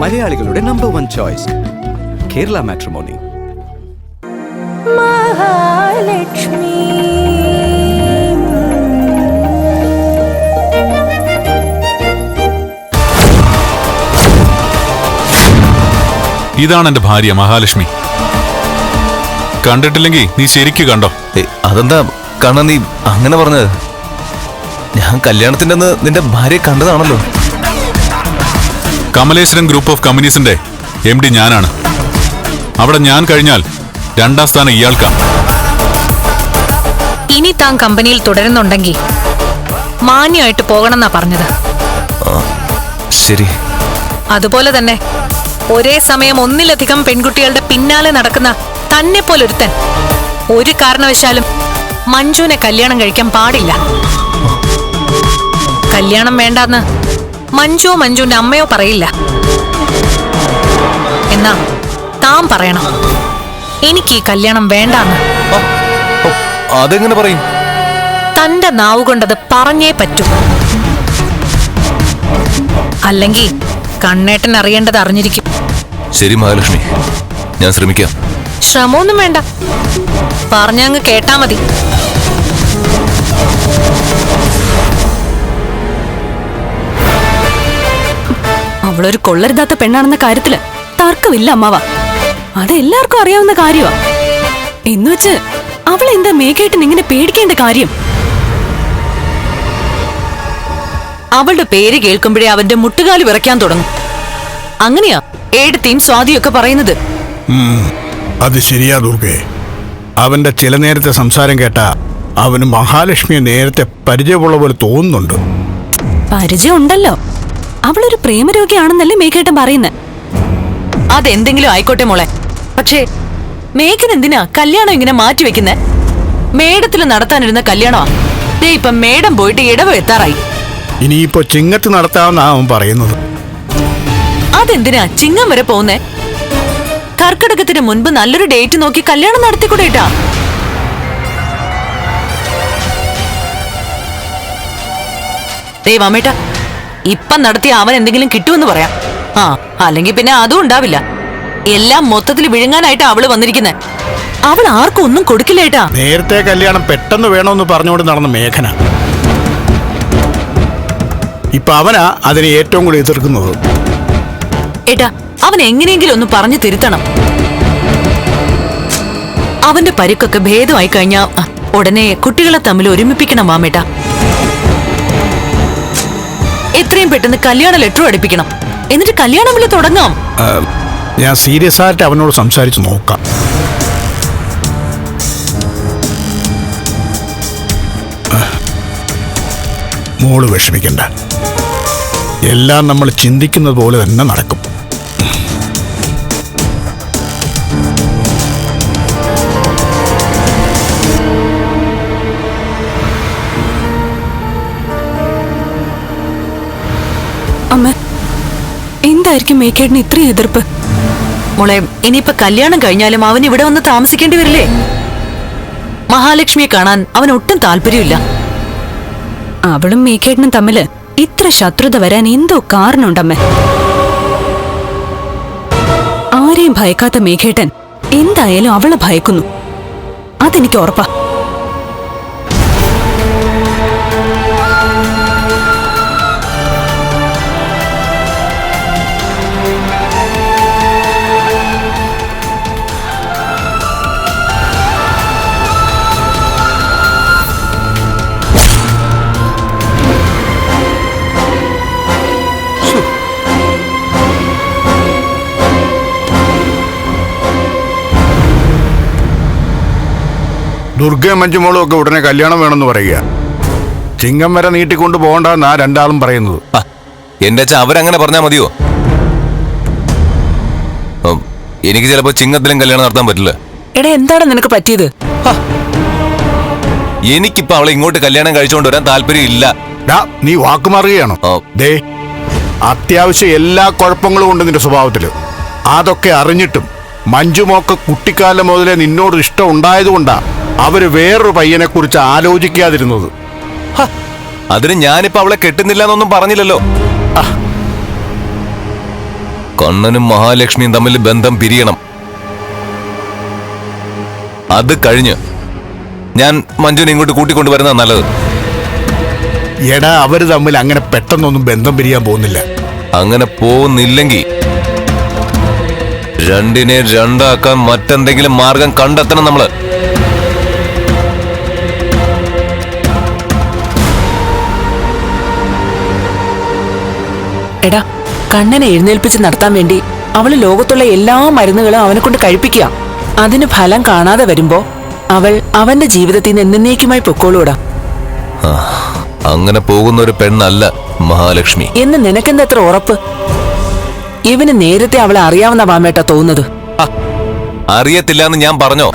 മലയാളികളുടെ number one choice Kerala matrimony Mahalakshmi. ഇതാണ് എന്റെ ഭാര്യ മഹാലക്ഷ്മി. കണ്ടിട്ടില്ലെങ്കിൽ നീ ശരിക്കു കണ്ടോ? അതെന്താ കണ്ണ നീ അങ്ങനെ പറഞ്ഞത്? ഞാൻ കല്യാണത്തിന്റെ നിന്റെ ഭാര്യയെ കണ്ടതാണല്ലോ. കമലേശ്വരൻ ഗ്രൂപ്പ് ഓഫ് കമ്പനീസിന്റെ എം ഡി ഞാനാണ്. അവിടെ ഞാൻ കഴിഞ്ഞാൽ രണ്ടാം സ്ഥാനം ഇയാൾക്കാണ് ഇനി താൻ കമ്പനിയിൽ തുടരുന്നുണ്ടെങ്കിൽ മാന്യമായിട്ട് പോകണമെന്നാ പറഞ്ഞത്. ശരി. അതുപോലെ തന്നെ ഒരേ സമയം ഒന്നിലധികം പെൺകുട്ടികളുടെ പിന്നാലെ നടക്കുന്ന തന്നെ പോലൊരുത്തൻ ഒരു കാരണവശാലും മഞ്ജുവിനെ കല്യാണം കഴിക്കാൻ പാടില്ല. കല്യാണം വേണ്ടാന്ന് മഞ്ജുവോ മഞ്ജുവിന്റെ അമ്മയോ പറയില്ല. എന്നാ താൻ പറയണം. എനിക്ക് ഈ കല്യാണം വേണ്ടാന്ന്. അതെങ്ങനെ പറയും? തന്റെ നാവ് കൊണ്ടത് പറഞ്ഞേ പറ്റൂ. അല്ലെങ്കിൽ കണ്ണേട്ടൻ അറിയേണ്ടത് അറിഞ്ഞിരിക്കും. ശരി മഹാലക്ഷ്മി. ഞാൻ ശ്രമിക്കാം. ശ്രമമൊന്നും വേണ്ട. പറഞ്ഞങ്ങ് കേട്ടാ മതി. അവളൊരു കൊള്ളരുതാത്ത പെണ്ണാണെന്ന കാര്യത്തിൽ തർക്കമില്ല അമ്മാവ. അതെല്ലാവർക്കും അറിയാവുന്ന കാര്യമാ എന്നുവെച്ച് അവളെന്താ മേഘേട്ടൻ ഇങ്ങനെ പേടിക്കേണ്ട കാര്യം? അവളുടെ പേര് കേൾക്കുമ്പോഴേ അവന്റെ മുട്ടുകാലി വിറയ്ക്കാൻ തുടങ്ങും. അങ്ങനെയാ ഏടത്തെയും സ്വാതിയൊക്കെ പറയുന്നത്. അത് ശരിയാ ദുർഗെ. അവന്റെ ചില നേരത്തെ സംസാരം കേട്ട അവന് മഹാലക്ഷ്മിയെ നേരത്തെ പരിചയമുള്ള പോലെ തോന്നുന്നുണ്ട്. പരിചയം ഉണ്ടല്ലോ അവളൊരു പ്രേമരോഗിയാണെന്നല്ലേ മേഘേട്ടൻ പറയുന്നത് അതെന്തെങ്കിലും ആയിക്കോട്ടെ മോളെ. പക്ഷേ മേഘൻ എന്തിനാ കല്യാണം ഇങ്ങനെ മാറ്റി വെക്കുന്നെ? മേടത്തിൽ നടത്താനിരുന്ന കല്യാണമാ. ദേ ഇപ്പം മേടം പോയിട്ട് ഇടവ് എത്താറായി. ഇനിയിപ്പോ ചിങ്ങത്ത് നടത്താമെന്നാ അവൻ പറയുന്നത്. അതെന്തിനാ ചിങ്ങം വരെ പോകുന്നേ കർക്കിടകത്തിന് മുൻപ് നല്ലൊരു ഡേറ്റ് നോക്കി കല്യാണം നടത്തിക്കൂടേട്ടാ. ദൈവമേട്ട ഇപ്പം നടത്തിയ അവൻ എന്തെങ്കിലും കിട്ടുമെന്ന് പറയാം. ആ അല്ലെങ്കിൽ പിന്നെ അതും ഉണ്ടാവില്ല. എല്ലാം മൊത്തത്തിൽ വിഴുങ്ങാനായിട്ടാ അവൾ വന്നിരിക്കുന്നെ. അവൾ ആർക്കും ഒന്നും കൊടുക്കില്ലേട്ടാ നേരത്തെ കല്യാണം പെട്ടെന്ന് വേണമെന്ന് പറഞ്ഞുകൊണ്ട് നടന്ന മേഘന. ഇപ്പൊ അവനാ അതിനെ ഏറ്റവും കൂടി എതിർക്കുന്നത്. ഏട്ടാ അവൻ എങ്ങനെയെങ്കിലും ഒന്ന് പറഞ്ഞു തിരുത്തണം. അവന്റെ പരുക്കൊക്കെ ഭേദമായി കഴിഞ്ഞാ ഉടനെ കുട്ടികളെ തമ്മിൽ ഒരുമിപ്പിക്കണം മാമേട്ട. എത്രയും പെട്ടെന്ന് കല്യാണ ലെറ്റർ അടിപ്പിക്കണം. എന്നിട്ട് കല്യാണം വിളി തുടങ്ങാം. ഞാൻ സീരിയസ് ആയിട്ട് അവനോട് സംസാരിച്ചു നോക്കാം. മോൾ വിഷമിക്കണ്ട. എല്ലാം നമ്മൾ ചിന്തിക്കുന്നത് പോലെ തന്നെ നടക്കും. അമ്മ എന്തായിരിക്കും മേക്കേടിന് ഇത്രയും എതിർപ്പ്? മോളെ ഇനിയിപ്പൊ കല്യാണം കഴിഞ്ഞാലും അവൻ ഇവിടെ വന്ന് താമസിക്കേണ്ടി വരില്ലേ? മഹാലക്ഷ്മിയെ കാണാൻ അവൻ ഒട്ടും താല്പര്യമില്ല. അവളും മേക്കേടിനും തമ്മിൽ ഇത്ര ശത്രുത വരാൻ എന്തോ കാരണമുണ്ടമ്മ. ആരെയും ഭയക്കാത്ത മേഘേട്ടൻ എന്തായാലും അവളെ ഭയക്കുന്നു. അതെനിക്ക് ഉറപ്പാ. ദുർഗയും മഞ്ജുമോളും ഒക്കെ ഉടനെ കല്യാണം വേണമെന്ന് പറയുക. ചിങ്ങം വരെ നീട്ടിക്കൊണ്ട് പോകണ്ടെന്നാ രണ്ടാളും പറയുന്നത്. എന്റെ അച്ഛൻ അവരങ്ങനെ പറഞ്ഞാൽ മതിയോ? എനിക്ക് ചിലപ്പോ ചിങ്ങത്തിലും കല്യാണം നടത്താൻ പറ്റില്ല. എടാ എന്താണ് നിനക്ക് പറ്റിയത്? എനിക്കിപ്പോ അവളെ ഇങ്ങോട്ട് കല്യാണം കഴിച്ചുകൊണ്ട് വരാൻ താല്പര്യം ഇല്ല. നീ വാക്കുമാറുകയാണോ. ദേ അത്യാവശ്യം എല്ലാ കുഴപ്പങ്ങളും ഉണ്ട് നിന്റെ സ്വഭാവത്തിൽ. അതൊക്കെ അറിഞ്ഞിട്ടും മഞ്ജുമോക്ക് കുട്ടിക്കാലം മുതലേ നിന്നോട് ഇഷ്ടം ഉണ്ടായതുകൊണ്ടാ അവർ വേറൊരു പയ്യനെ കുറിച്ച് ആലോചിക്കാതിരുന്നത്. അതിന് ഞാനിപ്പോ അവളെ കെട്ടുന്നില്ല എന്നൊന്നും പറഞ്ഞില്ലല്ലോ കണ്ണനും മഹാലക്ഷ്മിയും തമ്മിൽ ബന്ധം പിരിയണം. അത് കഴിഞ്ഞ് ഞാൻ മഞ്ജുനെ ഇങ്ങോട്ട് കൂട്ടിക്കൊണ്ടുവരുന്ന നല്ലത്. എടാ അവർ തമ്മിൽ അങ്ങനെ പെട്ടെന്നൊന്നും ബന്ധം പിരിയാൻ പോകുന്നില്ല. അങ്ങനെ പോകുന്നില്ലെങ്കിൽ രണ്ടിനെ രണ്ടാക്കാൻ മറ്റെന്തെങ്കിലും മാർഗം കണ്ടെത്തണം നമ്മൾ. എടാ കണ്ണനെ എഴുന്നേൽപ്പിച്ച് നടത്താൻ വേണ്ടി അവൾ ലോകത്തുള്ള എല്ലാ മരുന്നുകളും അവനെ കൊണ്ട് കഴിപ്പിക്കുക. അതിന് ഫലം കാണാതെ വരുമ്പോ അവൾ അവന്റെ ജീവിതത്തിൽ നിന്ന് എന്നേക്കുമായി പൊക്കോളൂടാ. അങ്ങനെ പോകുന്ന ഒരു പെണ്ണല്ല മഹാലക്ഷ്മി. എന്ന് നിനക്കെന്താ എത്ര ഉറപ്പ്? ഇവന് നേരത്തെ അവളെ അറിയാവുന്ന വാമേട്ട തോന്നുന്നത്. അറിയത്തില്ല എന്ന് ഞാൻ പറഞ്ഞോ?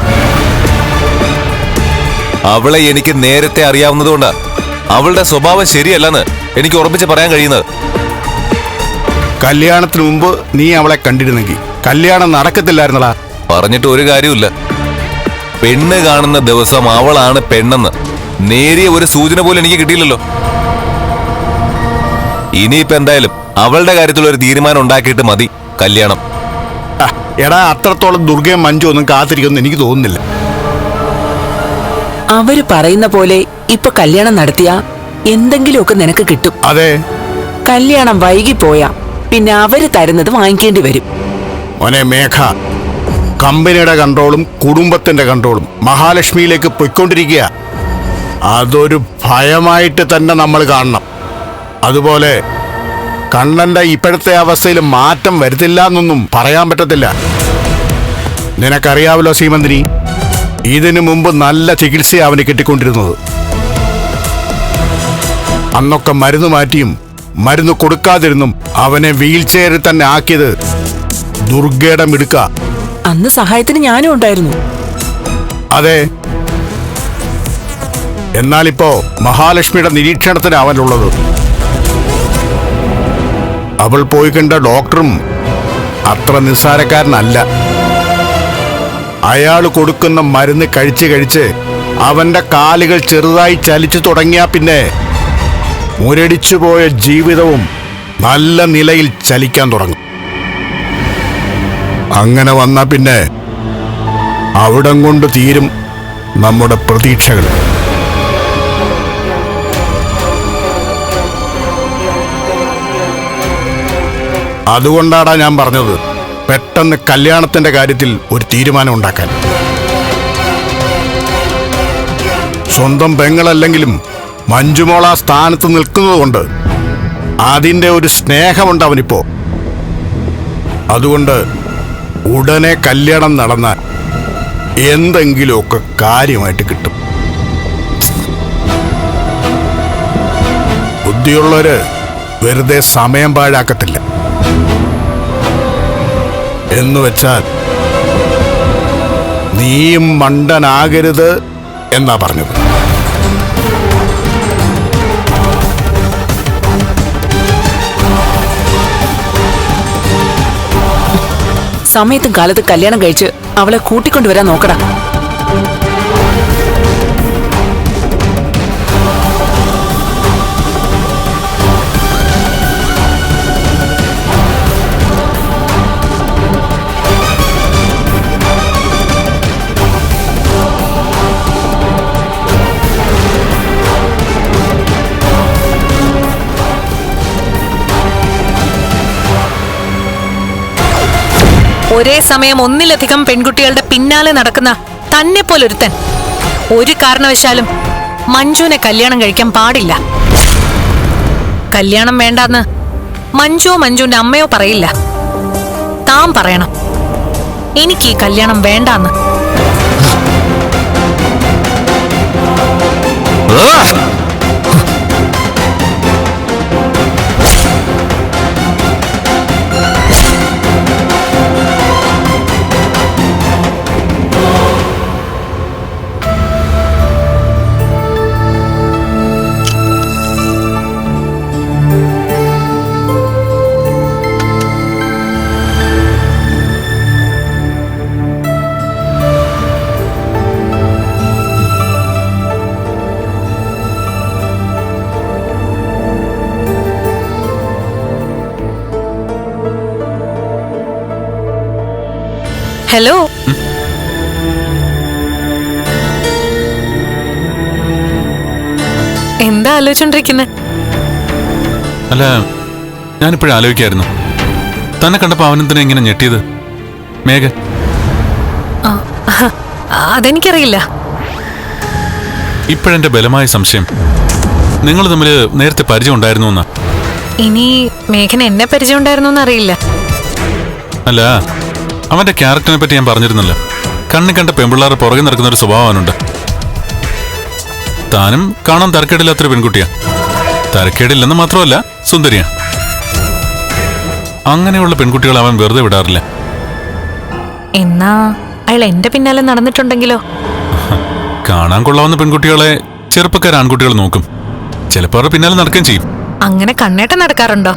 അവളെ എനിക്ക് നേരത്തെ അറിയാവുന്നതുകൊണ്ടാ. അവളുടെ സ്വഭാവം ശരിയല്ലെന്ന് എനിക്ക് ഉറപ്പിച്ച് പറയാൻ കഴിയുന്നത്. കല്യാണത്തിന് മുമ്പ് നീ അവളെ കണ്ടിരുന്നെങ്കിൽ. കല്യാണം നടക്കത്തില്ലായിരുന്നടാ. പറഞ്ഞിട്ട് ഒരു കാര്യമില്ല പെണ്ണ് കാണുന്ന ദിവസം അവളാണ് പെണ്ണെന്ന്. നേരിയ ഒരു സൂചന പോലും എനിക്ക് കിട്ടിയില്ലല്ലോ. ഇനിയിപ്പോ എന്തായാലും അവളുടെ കാര്യത്തിൽ ഒരു തീരുമാനം ഉണ്ടാക്കിയിട്ട് മതി കല്യാണം. എടാ അത്രത്തോളം ദുർഗയും മഞ്ജു ഒന്നും കാത്തിരിക്കുമെന്ന് എനിക്ക് തോന്നുന്നില്ല. അവർ പറയുന്ന പോലെ ഇപ്പൊ കല്യാണം നടത്തിയ എന്തെങ്കിലുമൊക്കെ നിനക്ക് കിട്ടും. അതെ. കല്യാണം വൈകിപ്പോയാ പിന്നെ അവർ തരുന്നത് വാങ്ങിക്കേണ്ടി വരും. മോനെ മേഘ കമ്പനിയുടെ കൺട്രോളും കുടുംബത്തിന്റെ കൺട്രോളും മഹാലക്ഷ്മിയിലേക്ക് പൊയ്ക്കൊണ്ടിരിക്കുക. അതൊരു ഭയമായിട്ട് തന്നെ നമ്മൾ കാണണം. അതുപോലെ കണ്ണന്റെ ഇപ്പോഴത്തെ അവസ്ഥയിൽ മാറ്റം വരുത്തില്ല എന്നൊന്നും പറയാൻ പറ്റത്തില്ല. നിനക്കറിയാവല്ലോ സീമന്തിനി ഇതിനു മുമ്പ് നല്ല ചികിത്സ അവന് കിട്ടിക്കൊണ്ടിരുന്നത്. അന്നൊക്കെ മരുന്ന് മാറ്റിയും മരുന്ന് കൊടുക്കാതിരുന്നും അവനെ വീൽ ചെയറിൽ തന്നെ ആക്കിയത് ദുർഗയുടെ മിടുക്ക. അന്ന് സഹായത്തിന് ഞാനും ഉണ്ടായിരുന്നു. അതെ. എന്നാലിപ്പോ മഹാലക്ഷ്മിയുടെ നിരീക്ഷണത്തിന് അവനുള്ളത്. അവൾ പോയി കണ്ട ഡോക്ടറും അത്ര നിസ്സാരക്കാരനല്ല. അയാൾ കൊടുക്കുന്ന മരുന്ന് കഴിച്ച് കഴിച്ച് അവന്റെ കാലുകൾ ചെറുതായി ചലിച്ചു തുടങ്ങിയാ പിന്നെ മുരടിച്ചു പോയ ജീവിതവും നല്ല നിലയിൽ ചലിക്കാൻ തുടങ്ങും. അങ്ങനെ വന്ന പിന്നെ അവിടം കൊണ്ട് തീരും നമ്മുടെ പ്രതീക്ഷകൾ. അതുകൊണ്ടാടാ ഞാൻ പറഞ്ഞത് പെട്ടെന്ന് കല്യാണത്തിന്റെ കാര്യത്തിൽ ഒരു തീരുമാനം ഉണ്ടാക്കാൻ. സ്വന്തം പെങ്ങളല്ലെങ്കിലും മഞ്ജുമോള ആ സ്ഥാനത്ത് നിൽക്കുന്നതുകൊണ്ട് അതിന്റെ ഒരു സ്നേഹമുണ്ട് അവനിപ്പോ. അതുകൊണ്ട് ഉടനെ കല്യാണം നടന്നാൽ എന്തെങ്കിലുമൊക്കെ കാര്യമായിട്ട് കിട്ടും. ബുദ്ധിയുള്ളവര് വെറുതെ സമയം പാഴാക്കത്തില്ല. എന്ന് വെച്ചാൽ നീയും മണ്ടനാകരുത് എന്നാ പറഞ്ഞത്. സമയത്തും കാലത്ത് കല്യാണം കഴിച്ച് അവളെ കൂട്ടിക്കൊണ്ടുവരാൻ നോക്കടാ. ഒരേ സമയം ഒന്നിലധികം പെൺകുട്ടികളുടെ പിന്നാലെ നടക്കുന്ന തന്നെ പോലൊരുത്തൻ. ഒരു കാരണവശാലും മഞ്ജുവിനെ കല്യാണം കഴിക്കാൻ പാടില്ല. കല്യാണം വേണ്ടെന്ന് മഞ്ജുവോ മഞ്ജുവിന്റെ അമ്മയോ പറയില്ല. താൻ പറയണം എനിക്ക് ഈ കല്യാണം വേണ്ടാന്ന്. ആലോചിച്ചോണ്ടിരിക്കുന്നത് അല്ല ഞാനിപ്പോഴും ആലോചിക്കായിരുന്നു. തന്നെ കണ്ടപ്പോ അവനെന്തിനാ ഇങ്ങനെ ഞെട്ടിയത്? മേഘ അതെനിക്കറിയില്ല. ഇപ്പോഴെന്റെ ബലമായ സംശയം. നിങ്ങൾ തമ്മിൽ നേരത്തെ പരിചയം ഉണ്ടായിരുന്നു എന്നാ? ഇനി മേഘന എന്നെ പരിചയം ഉണ്ടായിരുന്നു അറിയില്ല. അല്ല അവന്റെ ക്യാരക്ടറിനെ പറ്റി ഞാൻ പറഞ്ഞിരുന്നല്ലോ. കണ്ണി കണ്ട പെമ്പിള്ളാർ പുറകെ നടക്കുന്ന ഒരു സ്വഭാവം അവനുണ്ട്. താനും കാണാൻ തരക്കേടില്ലാത്തൊരു പെൺകുട്ടിയാ. തരക്കേടില്ലെന്ന് മാത്രമല്ല സുന്ദരിയാ. അങ്ങനെയുള്ള പെൺകുട്ടികൾ അവൻ വെറുതെ വിടാറില്ല. എന്നാ അയാൾ എന്റെ പിന്നാലെ നടന്നിട്ടുണ്ടെങ്കിലോ? കാണാൻ കൊള്ളാവുന്ന പെൺകുട്ടികളെ ചെറുപ്പക്കാർ ആൺകുട്ടികൾ നോക്കും. ചിലപ്പോൾ അവരുടെ പിന്നാലെ നടക്കുകയും ചെയ്യും. അങ്ങനെ കണ്ണേട്ടം നടക്കാറുണ്ടോ?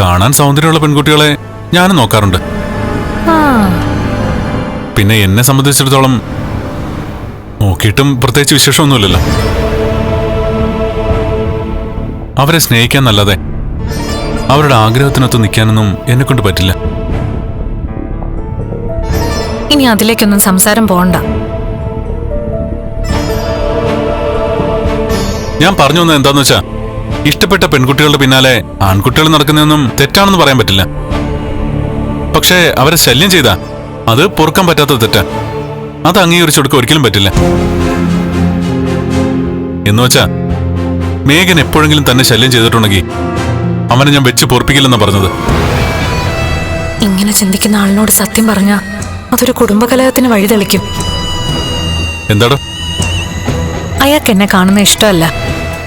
കാണാൻ സൗന്ദര്യമുള്ള പെൺകുട്ടികളെ ഞാനും നോക്കാറുണ്ട്. പിന്നെ എന്നെ സംബന്ധിച്ചിടത്തോളം നോക്കിയിട്ടും പ്രത്യേകിച്ച് വിശേഷമൊന്നുമില്ലല്ലോ. അവരെ സ്നേഹിക്കാൻ നല്ലതെ. അവരുടെ ആഗ്രഹത്തിനൊത്ത് നിൽക്കാനൊന്നും എന്നെ കൊണ്ട് പറ്റില്ല. ഇനി അതിലേക്കൊന്നും സംസാരം പോണ്ട. ഞാൻ പറഞ്ഞു വന്നത് എന്താന്ന് വെച്ചാ ഇഷ്ടപ്പെട്ട പെൺകുട്ടികളുടെ പിന്നാലെ ആൺകുട്ടികൾ നടക്കുന്നതൊന്നും തെറ്റാണെന്ന് പറയാൻ പറ്റില്ല. പക്ഷേ അവരെ ശല്യം ചെയ്താ അത് പൊറുക്കാൻ പറ്റാത്ത തെറ്റാ. അത് അംഗീകരിച്ചു കൊടുക്കാൻ ഒരിക്കലും പറ്റില്ല. എന്ന് വെച്ചാ മേഘൻ എപ്പോഴെങ്കിലും തന്നെ ശല്യം ചെയ്തിട്ടുണ്ടെങ്കിൽ അവനെ ഞാൻ വെച്ച് പൊറപ്പിക്കില്ലെന്നാ പറഞ്ഞത്. ഇങ്ങനെ ചിന്തിക്കുന്ന ആളിനോട് സത്യം പറഞ്ഞ അതൊരു കുടുംബകലഹത്തിന് വഴിതെളിക്കും എന്താടോ? അയാൾക്ക് എന്നെ കാണുന്ന ഇഷ്ടമല്ല.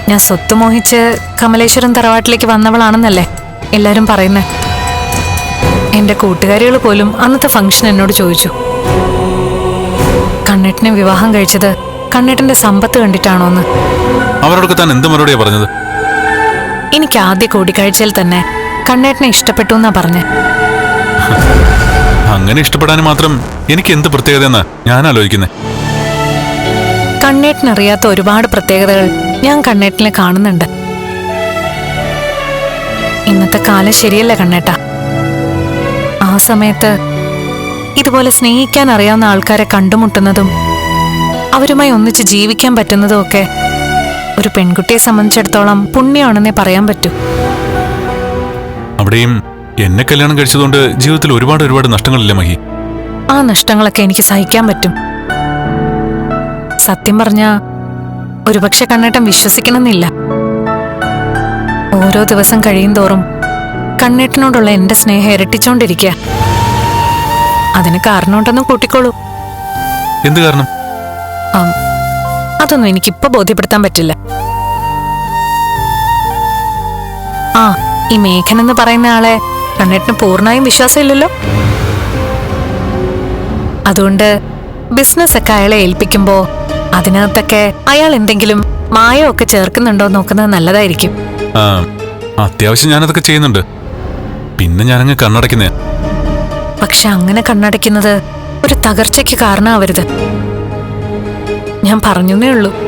ഞാൻ സ്വത്ത് മോഹിച്ച് കമലേശ്വരം തറവാട്ടിലേക്ക് വന്നവളാണെന്നല്ലേ എല്ലാരും പറയുന്നേ. എന്റെ കൂട്ടുകാരികൾ പോലും അന്നത്തെ ഫംഗ്ഷൻ എന്നോട് ചോദിച്ചു. കണ്ണേട്ടനെ വിവാഹം കഴിച്ചത് കണ്ണേട്ടന്റെ സമ്പത്ത് കണ്ടിട്ടാണോന്ന്. അവരോടൊക്കെ താൻ എന്ത് മറുപടിയാ പറഞ്ഞത്? എനിക്ക് ആദ്യ കൂടിക്കാഴ്ചയിൽ തന്നെ കണ്ണേട്ടനെ ഇഷ്ടപ്പെട്ടു എന്നാ പറഞ്ഞേ. അങ്ങനെ ഇഷ്ടപ്പെടാൻ മാത്രം എനിക്ക് എന്ത് പ്രത്യേകത എന്നാ ഞാൻ ആലോചിക്കുന്നത് കണ്ണേട്ടനറിയാത്ത ഒരുപാട് പ്രത്യേകതകൾ ഞാൻ കണ്ണേട്ടനെ കാണുന്നുണ്ട്. ഇന്നത്തെ കാലം ശരിയല്ല കണ്ണേട്ട? ആ സമയത്ത് ഇതുപോലെ സ്നേഹിക്കാൻ അറിയാവുന്ന ആൾക്കാരെ കണ്ടുമുട്ടുന്നതും അവരുമായി ഒന്നിച്ച് ജീവിക്കാൻ പറ്റുന്നതും ഒക്കെ ഒരു പെൺകുട്ടിയെ സംബന്ധിച്ചിടത്തോളം പുണ്യമാണെന്നേ പറയാൻ പറ്റൂ. അവിടെയും എന്നെ കല്യാണം കഴിച്ചതുകൊണ്ട് ജീവിതത്തിൽ ഒരുപാട് ഒരുപാട് നഷ്ടങ്ങളില്ലേ മഹി? ആ നഷ്ടങ്ങളൊക്കെ എനിക്ക് സഹിക്കാൻ പറ്റും. സത്യം പറഞ്ഞ ഒരുപക്ഷെ കണ്ണേട്ടൻ വിശ്വസിക്കണമെന്നില്ല. ഓരോ ദിവസം കഴിയും തോറും കണ്ണേട്ടനോടുള്ള എന്റെ സ്നേഹം ഇരട്ടിച്ചോണ്ടിരിക്കുക അതിന് കാരണമുണ്ടെന്നും കൂട്ടിക്കോളൂ. എന്ത് കാരണം? അതൊന്നും എനിക്കിപ്പോ ബോധ്യപ്പെടുത്താൻ പറ്റില്ല. ആ ഈ മേഘൻ എന്ന് പറയുന്ന ആളെ കണ്ണേട്ടിന് പൂർണമായും വിശ്വാസമില്ലല്ലോ? അതുകൊണ്ട് ബിസിനസ് ഒക്കെ അയാളെ ഏൽപ്പിക്കുമ്പോ അതിനകത്തൊക്കെ അയാൾ എന്തെങ്കിലും മായമൊക്കെ ചേർക്കുന്നുണ്ടോ നോക്കുന്നത് നല്ലതായിരിക്കും. അത്യാവശ്യം ഞാനതൊക്കെ ചെയ്യുന്നുണ്ട്. പിന്നെ ഞാനങ്ങ് കണ്ണടയ്ക്കുന്നേ. പക്ഷെ അങ്ങനെ കണ്ണടയ്ക്കുന്നത് ഒരു തകർച്ചയ്ക്ക് കാരണമാവരുത്. ഞാൻ പറഞ്ഞേ ഉള്ളൂ.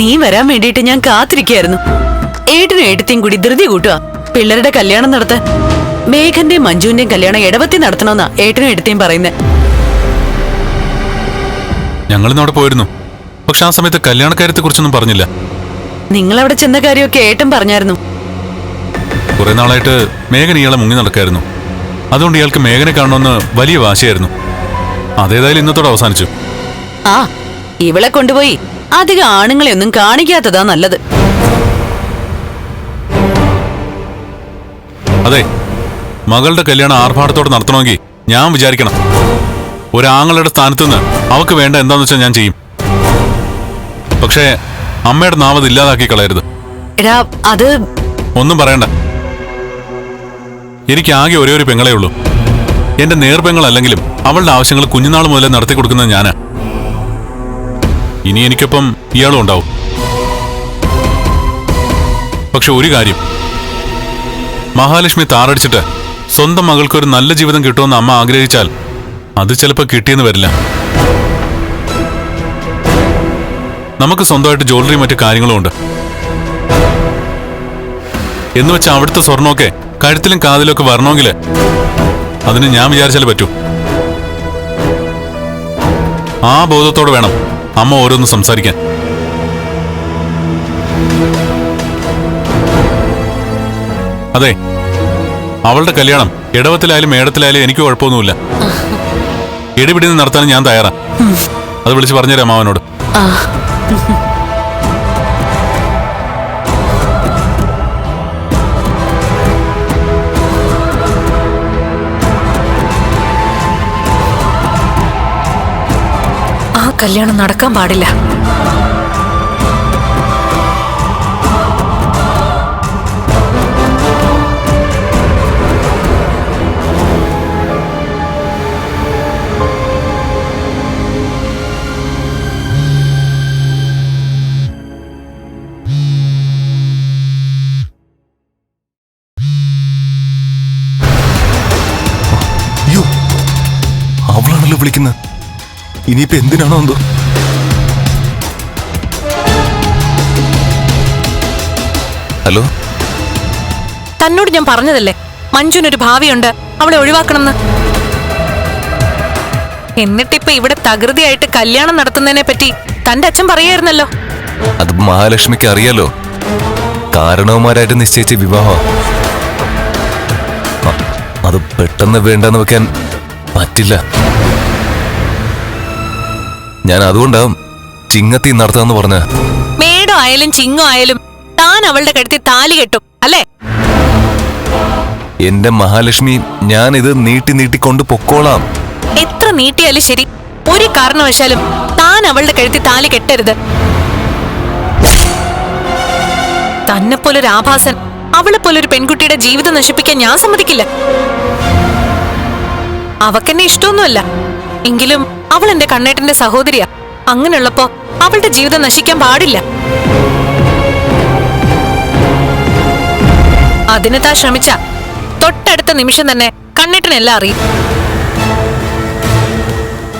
നീ വരാൻ വേണ്ടിയിട്ട് ഞാൻ കാത്തിരിക്കായിരുന്നു. ഏട്ടനും ഏട്ടത്തെയും കൂടി ധൃതി കൂട്ടുക. പിള്ളേരുടെ കല്യാണം നടത്താൻ. മേഘന്റെയും മഞ്ജുവിന്റെയും കല്യാണം ഇടവത്തി നടത്തണമെന്നാ ഏട്ടനും ഏട്ടത്തെയും പറയുന്നത് ഞങ്ങളിന്ന് അവിടെ പോയിരുന്നു. പക്ഷെ ആ സമയത്ത് കല്യാണക്കാര്യത്തെ കുറിച്ചൊന്നും പറഞ്ഞില്ല. നിങ്ങൾ അവിടെ ചെന്ന കാര്യമൊക്കെ ഏട്ടൻ പറഞ്ഞായിരുന്നു. കുറെ നാളായിട്ട് മേഘൻ ഇയാളെ മുങ്ങി നടക്കായിരുന്നു. അതുകൊണ്ട് ഇയാൾക്ക് മേഘനെ കാണണമെന്ന് വലിയ വാശിയായിരുന്നു. അതേതായാലും ഇന്നത്തോടെ അവസാനിച്ചു. ആ ഇവളെ കൊണ്ടുപോയി അധികം ആണുങ്ങളെ ഒന്നും കാണിക്കാത്തതാ നല്ലത്. അതെ മകളുടെ കല്യാണം ആർഭാടത്തോടെ നടത്തണമെങ്കിൽ ഞാൻ വിചാരിക്കണം. ഒരാങ്ങളുടെ സ്ഥാനത്ത് നിന്ന് അവക്ക് വേണ്ട എന്താന്ന് വെച്ചാൽ ഞാൻ ചെയ്യും. പക്ഷേ അമ്മയുടെ നാമത് ഇല്ലാതാക്കി കളയരുത്. എടാ അത് ഒന്നും പറയണ്ട. എനിക്ക് ആകെ ഒരേ ഒരു പെങ്ങളേ ഉള്ളൂ. എന്റെ നേർപെങ്ങളല്ലെങ്കിലും അവളുടെ ആവശ്യങ്ങൾ കുഞ്ഞുനാൾ മുതലേ നടത്തി കൊടുക്കുന്നത് ഞാനാ. ഇനി എനിക്കൊപ്പം ഇയാളും ഉണ്ടാവും. പക്ഷെ ഒരു കാര്യം. മഹാലക്ഷ്മി താറടിച്ചിട്ട് സ്വന്തം മകൾക്ക് ഒരു നല്ല ജീവിതം കിട്ടുമെന്ന് അമ്മ ആഗ്രഹിച്ചാൽ അത് ചിലപ്പോൾ കിട്ടിയെന്ന് വരില്ല. നമുക്ക് സ്വന്തമായിട്ട് ജ്വല്ലറി മറ്റു കാര്യങ്ങളും ഉണ്ട്. എന്ന് വെച്ചാൽ അവിടുത്തെ സ്വർണമൊക്കെ കഴുത്തിലും കാതിലും ഒക്കെ വരണമെങ്കിൽ അതിന് ഞാൻ വിചാരിച്ചാലേ പറ്റൂ. ആ ബോധത്തോടെ വേണം. അമ്മ ഓരോന്ന് സംസാരിക്കാൻ. അതെ അവളുടെ കല്യാണം ഇടവത്തിലായാലും മേടത്തിലായാലും എനിക്ക് കുഴപ്പമൊന്നുമില്ല. ഇടിപിടി നടത്താൻ ഞാൻ തയ്യാറാ. അത് വിളിച്ച് പറഞ്ഞുതരാം മാവനോട് കല്യാണം നടക്കാൻ പാടില്ല. ഇനിയിപ്പോ എന്തിനാണോ എന്തോ? ഹലോ? തന്നോട് ഞാൻ പറഞ്ഞതല്ലേ? മഞ്ജുവിനൊരു ഭാവിയുണ്ട്. അവളെ ഒഴിവാക്കണമെന്ന്. എന്നിട്ടിപ്പൊ ഇവിടെ തകൃതിയായിട്ട് കല്യാണം നടത്തുന്നതിനെ പറ്റി തന്റെ അച്ഛൻ പറയായിരുന്നല്ലോ. അത് മഹാലക്ഷ്മിക്ക് അറിയാലോ. കാരണവന്മാരായിട്ട് നിശ്ചയിച്ച വിവാഹം. അത് പെട്ടെന്ന് വേണ്ടെന്ന് വെക്കാൻ പറ്റില്ല. ഞാൻ അതുകൊണ്ടാവും ചിങ്ങത്തി നടത്താന്ന് പറഞ്ഞ. മേടോ ആയാലും ചിങ്ങോ ആയാലും താൻ അവളുടെ കഴുത്തി താലി കെട്ടും അല്ലേ? എന്റെ മഹാലക്ഷ്മി ഞാൻ ഇത് നീട്ടി നീട്ടി കൊണ്ട് പൊക്കോളാം. എത്ര നീട്ടിയാലും ശരി ഒരു കാരണവശാലും താൻ അവളുടെ കഴുത്തി താലി കെട്ടരുത്. തന്നെ പോലൊരു ആഭാസൻ അവളെ പോലൊരു പെൺകുട്ടിയുടെ ജീവിതം നശിപ്പിക്കാൻ ഞാൻ സമ്മതിക്കില്ല. അവക്കെന്നെ ഇഷ്ടമൊന്നുമല്ല. എങ്കിലും അവൾ എന്റെ കണ്ണേട്ടന്റെ സഹോദരിയാ. അങ്ങനെയുള്ളപ്പോ അവളുടെ ജീവിതം നശിക്കാൻ പാടില്ല. അതിന് താ ശ്രമിച്ച. തൊട്ടടുത്ത നിമിഷം തന്നെ കണ്ണേട്ടനെല്ലാം അറിയും.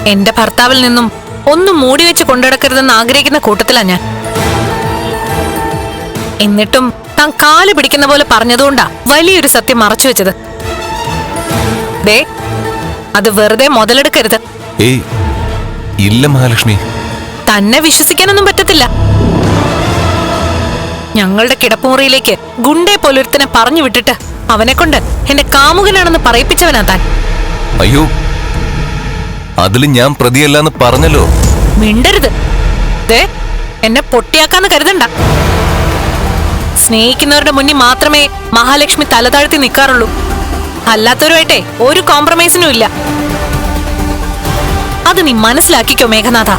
എന്റെ ഭർത്താവിൽ നിന്നും ഒന്നും മൂടി വെച്ച് കൊണ്ടുനടക്കരുതെന്ന് ആഗ്രഹിക്കുന്ന കൂട്ടത്തിലാ ഞാൻ. എന്നിട്ടും താൻ കാൽ പിടിക്കുന്ന പോലെ പറഞ്ഞതുകൊണ്ടാ വലിയൊരു സത്യം മറച്ചു വെച്ചത്. ദേ അത് വെറുതെ മുതലെടുക്കരുത്. ഏയ് ഇല്ല മഹാലക്ഷ്മി. തന്നെ വിശ്വസിക്കാനൊന്നും പറ്റത്തില്ല. ഞങ്ങളുടെ കിടപ്പുമുറിയിലേക്ക് ഗുണ്ടേ പോലൊരുത്തനെ പറഞ്ഞു വിട്ടിട്ട് അവനെ കൊണ്ട് എന്റെ കാമുകനാണെന്ന് പറയിപ്പിച്ചവനാ താൻ. അയ്യോ അതിൽ ഞാൻ പ്രതിയല്ലെന്ന് പറഞ്ഞല്ലോ. മിണ്ടരുത്. ദേ എന്നെ പൊട്ടിയാക്കാന്ന് കരുതണ്ട. സ്നേഹിക്കുന്നവരുടെ മുന്നിൽ മാത്രമേ മഹാലക്ഷ്മി തലതാഴ്ത്തി നിൽക്കാറുള്ളൂ. അല്ലാത്തവരുമായിട്ടേ ഒരു കോംപ്രമൈസിനും ഇല്ല. അത് നീ മനസ്സിലാക്കിക്കോ മേഘനാഥ.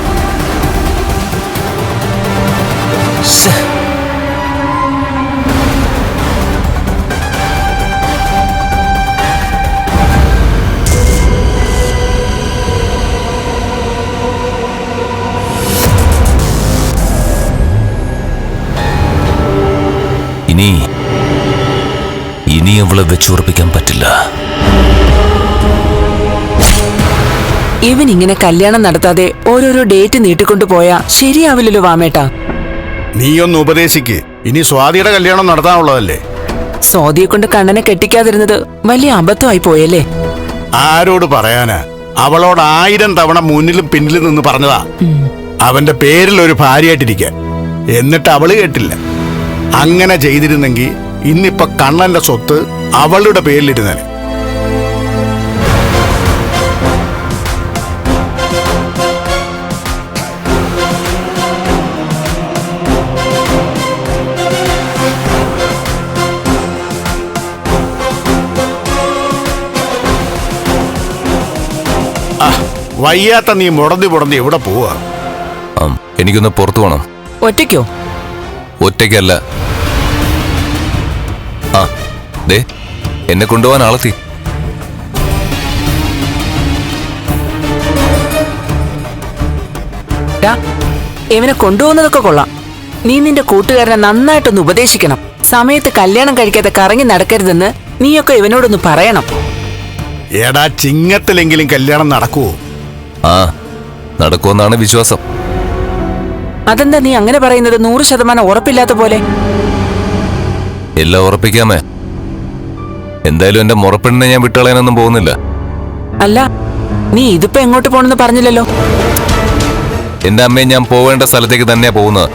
ഇനി ഇനി അവളെ വെച്ചുറപ്പിക്കാൻ പറ്റില്ല. ഇവൻ ഇങ്ങനെ കല്യാണം നടത്താതെ ഓരോരോ ഡേറ്റ് നീട്ടിക്കൊണ്ടു പോയാ ശരിയാവില്ലല്ലോ വാമേട്ടാ. നീയൊന്ന് ഉപദേശിക്ക്. ഇനി സ്വാതിയുടെ കല്യാണം നടത്താനുള്ളതല്ലേ? സ്വാതിയെ കൊണ്ട് കണ്ണനെ കെട്ടിക്കാതിരുന്നത് വലിയ അബദ്ധമായി പോയല്ലേ? ആരോട് പറയാനാ? അവളോട് ആയിരം തവണ മുന്നിലും പിന്നിലും നിന്ന് പറഞ്ഞതാ. അവന്റെ പേരിൽ ഒരു ഭാര്യയായിട്ടിരിക്കാൻ. എന്നിട്ട് അവൾ കേട്ടില്ല. അങ്ങനെ ചെയ്തിരുന്നെങ്കിൽ ഇന്നിപ്പോ കണ്ണന്റെ സ്വത്ത് അവളുടെ പേരിലിരുന്നേനെ വയ്യാത്ത നീ മുടന്തി മുടന്തി എവിടെ പോവാ? ആ, എനിക്കൊന്ന് പുറത്തു പോകണം ഒറ്റയ്ക്കോ? ഒറ്റയ്ക്കല്ല. ആ ദേ എന്നെ കൊണ്ടുപോകാൻ ആളെത്തി. ഡാ, ഇവനെ കൊണ്ടുപോകുന്നതൊക്കെ കൊള്ളാം. നീ നിന്റെ കൂട്ടുകാരനെ നന്നായിട്ടൊന്ന് ഉപദേശിക്കണം. സമയത്ത് കല്യാണം കഴിക്കാതെ കറങ്ങി നടക്കരുതെന്ന് നീയൊക്കെ ഇവനോടൊന്ന് പറയണം. എടാ ചിങ്ങത്തിലെങ്കിലും കല്യാണം നടക്കുവോ? ആ നടക്കുമെന്നാണ് വിശ്വാസം. അതെന്താ നീ അങ്ങനെ പറയുന്നത്? നൂറ് ശതമാനം ഉറപ്പില്ലാത്ത പോലെ. എല്ലാം ഉറപ്പിക്കാമേ. എന്തായാലും എന്റെ മുറപ്പെണ്ണിനെ ഞാൻ വിട്ടളയാനൊന്നും പോകുന്നില്ല. അല്ല നീ ഇതിപ്പോ എങ്ങോട്ട് പോണെന്ന് പറഞ്ഞില്ലല്ലോ. എന്റെ അമ്മയെ ഞാൻ പോവേണ്ട സ്ഥലത്തേക്ക് തന്നെയാ പോകുന്നത്.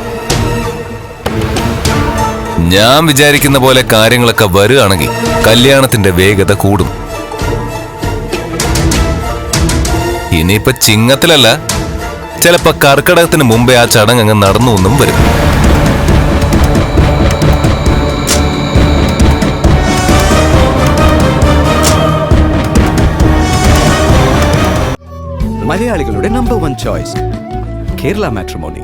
ഞാൻ വിചാരിക്കുന്ന പോലെ കാര്യങ്ങളൊക്കെ വരികയാണെങ്കിൽ കല്യാണത്തിന്റെ വേഗത കൂടും. ഇനിയിപ്പൊ ചിങ്ങത്തിലല്ല. ചിലപ്പോ കർക്കിടകത്തിന് മുമ്പേ ആ ചടങ്ങ് അങ്ങ് നടന്നു ഒന്നും വരും. മലയാളികളുടെ number one choice Kerala matrimony